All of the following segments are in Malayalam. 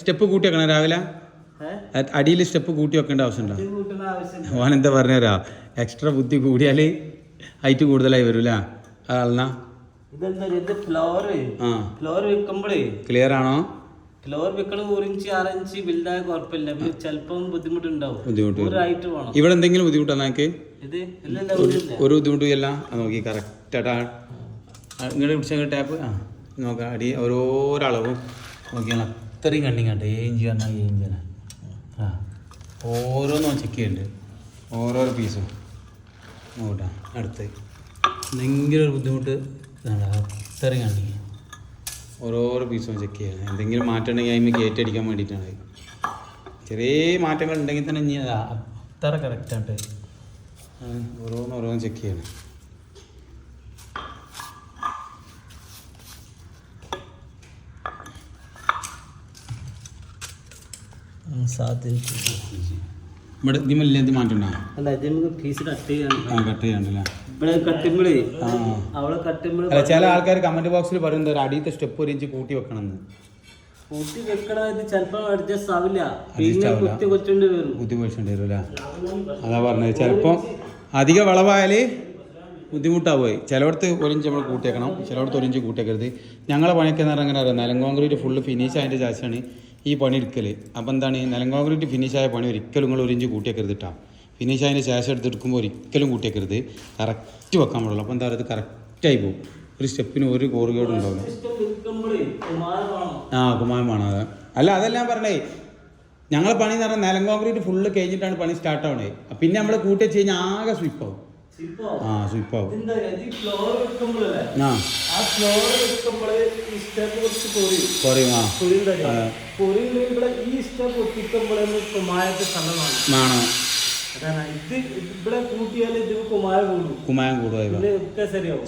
സ്റ്റെപ്പ് കൂട്ടി വെക്കണം രാവിലെ അടിയിൽ സ്റ്റെപ്പ് കൂട്ടി വെക്കേണ്ട ആവശ്യമുണ്ടോ? ഓൻ എന്താ പറഞ്ഞുതരാ എക്സ്ട്രാ ബുദ്ധി കൂടിയാൽ ഹൈറ്റ് കൂടുതലായി വരൂല. ആളെന്നാ ആ. ക്ലിയർ ആണോ? ഫ്ലോർ വെക്കണ ഒരു ഇഞ്ച് ആറ് ഇഞ്ച് ബിൽഡായ കുഴപ്പമില്ല. പിന്നെ ചിലപ്പം ബുദ്ധിമുട്ടുണ്ടാവും. ബുദ്ധിമുട്ട് ഇവിടെ എന്തെങ്കിലും ബുദ്ധിമുട്ടാ നിനക്ക്? ഇല്ലല്ല ഒരു ബുദ്ധിമുട്ടും ഇല്ല. നോക്കി നോക്കി കറക്റ്റായിട്ടാ ഇങ്ങോട്ട് പിടിച്ച ടാപ്പ് ആ നോക്കാം അടി ഓരോരളവും നോക്കിയാൽ അത്രയും കണ്ണിങ്ങാട്ടെ ഏ ഏം പറഞ്ഞാൽ ഏം ചെയ്യാൻ ആ. ഓരോന്നും ചെക്ക് ചെയ്യുന്നുണ്ട് ഓരോരോ പീസും നോക്കട്ടെ അടുത്ത്. എന്തെങ്കിലും ഒരു ബുദ്ധിമുട്ട് ഇത്രയും കണ്ണിങ്. ഓരോരോ പീസും ചെക്ക് ചെയ്യണം. എന്തെങ്കിലും മാറ്റം ഉണ്ടെങ്കിൽ അതിന് കയറ്റടിക്കാൻ വേണ്ടിയിട്ടാണ് ചെറിയ മാറ്റങ്ങൾ ഉണ്ടെങ്കിൽ തന്നെ ഇനി അതാ അത്ര കറക്റ്റായിട്ട് ഓരോന്ന് ഓരോന്ന് ചെക്ക് ചെയ്യണം. ഇവിടെ ഇതിമല്ല എന്ത് മാറ്റണ്ട? അല്ല ഇത് നമുക്ക് പീസ് കട്ട് ആ കട്ട് ചെയ്യണ്ടല്ലേ ഇവിടെ കട്ടുമ്പോഴേ ആ. അവളെ കട്ടുമ്പോൾ അല്ല ചില ആൾക്കാർ കമന്റ് ബോക്സിൽ പറയുന്നത് അടിയത്തെ സ്റ്റെപ്പ് ഒരു ഇഞ്ച് കൂട്ടി വെക്കണമെന്ന്. കൂട്ടി വെക്കണ ഇത് ചിലപ്പോ അഡ്ജസ്റ്റ് ആവില്ല. കുത്തി വരും. അതാ പറഞ്ഞത്. ചിലപ്പോൾ അധിക വളവായാൽ ബുദ്ധിമുട്ടാ ചിലയിടത്ത് ഒരു ഇഞ്ച് നമ്മൾ കൂട്ടിയേക്കണം ചിലയിടത്ത് ഒരിഞ്ച് ഇഞ്ച് കൂട്ടിയേക്കരുത് ഞങ്ങളെ പണിയൊക്കെ എന്ന് പറഞ്ഞാൽ അങ്ങനെ അറിയാം? നിലം കോൺക്രീറ്റ് ഫുള്ള് ഫിനിഷ് ആയതിന്റെ ശേഷമാണ് ഈ പണി എടുക്കൽ അപ്പോൾ എന്താണ്? നിലം കോൺക്രീറ്റ് ഫിനിഷ് ആയ പണി ഒരിക്കലും നിങ്ങൾ ഒരു ഇഞ്ച് കൂട്ടിയേക്കരുത് കേട്ടോ ഫിനിഷ് ആയതിന് ശേഷം എടുത്തെടുക്കുമ്പോൾ ഒരിക്കലും കൂട്ടിയേക്കരുത് കറക്റ്റ് വെക്കാൻ പാടുള്ളൂ. അപ്പോൾ എന്താ പറയുക? കറക്റ്റായി പോകും. ഒരു സ്റ്റെപ്പിന് ഒരു കോറുകേടും ഉണ്ടാവും വെക്കുമ്പോഴേ കുമാരം വേണം. ആ അത്. അല്ല അതെല്ലാം ഞാൻ പറഞ്ഞേ ഞങ്ങളെ പണി എന്ന് പറഞ്ഞാൽ നിലം കോൺക്രീറ്റ് ഫുള്ള് കഴിഞ്ഞിട്ടാണ് പണി സ്റ്റാർട്ട് ആവണേ പിന്നെ നമ്മൾ കൂട്ടി വെച്ച് കഴിഞ്ഞാൽ ആകെ സ്വിപ്പാവും ആ സ്വിപ്പാവും കുറയും ആ. വേണം കൂടും. കുമായം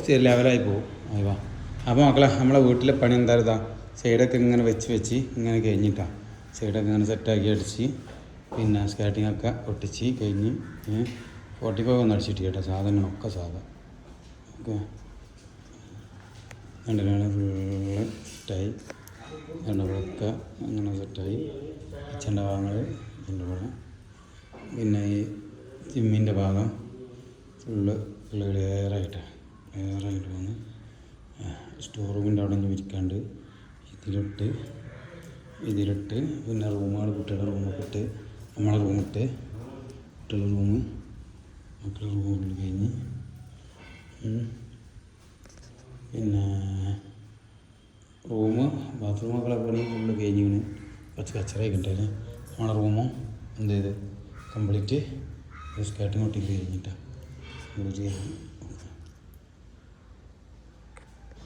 ശരി ലെവലായി പോകും അയവാ അപ്പോൾ മക്കളെ നമ്മളെ വീട്ടിലെ പണി എന്താ ഇതാ സൈഡൊക്കെ ഇങ്ങനെ വെച്ച് വെച്ച് ഇങ്ങനെ കഴിഞ്ഞിട്ടാണ് സൈഡൊക്കെ ഇങ്ങനെ സെറ്റാക്കി അടിച്ച് പിന്നെ സ്കേട്ടിങ്ങൊക്കെ ഒട്ടിച്ച് കഴിഞ്ഞ് ഫോർട്ടി ഫൈവ് ഒന്ന് അടിച്ചിട്ട് കേട്ടോ സാധനം. ഒക്കെ സാധാ ഓക്കെ. രണ്ടിനാണ് ഫുള്ള് സെറ്റായി രണ്ടൊക്കെ അങ്ങനെ സെറ്റായി കിച്ചന്റെ ഭാഗങ്ങൾ ഇതിന്റെ കൂടെ പിന്നെ ഈ ജിമ്മിന്റെ ഭാഗം ഫുള്ള് ക്ലിയറായിട്ട് ക്ലിയറായിട്ട് വന്ന് സ്റ്റോർ റൂമിന്റെ അവിടെ നിന്ന് വിരിക്കാണ്ട് ഇതിലിട്ട് ഇതിലിട്ട് പിന്നെ റൂമുകൾ കുട്ടികളുടെ റൂമൊക്കെ ഇട്ട് നമ്മളെ റൂമിട്ട് കുട്ടികളുടെ റൂം മക്കളുടെ റൂമിൽ കഴിഞ്ഞ്. പിന്നെ റൂം ബാത്റൂമൊക്കെ പണി ഫുള്ള് കഴിഞ്ഞിങ്ങനെ കുറച്ച് കച്ചറയൊക്കെ ഉണ്ടായിരുന്നു നമ്മുടെ റൂമും എന്ത് ചെയ്ത്? കംപ്ലീറ്റ് സ്കേട്ടും ഒട്ടിക്ക് കഴിഞ്ഞിട്ടാണ്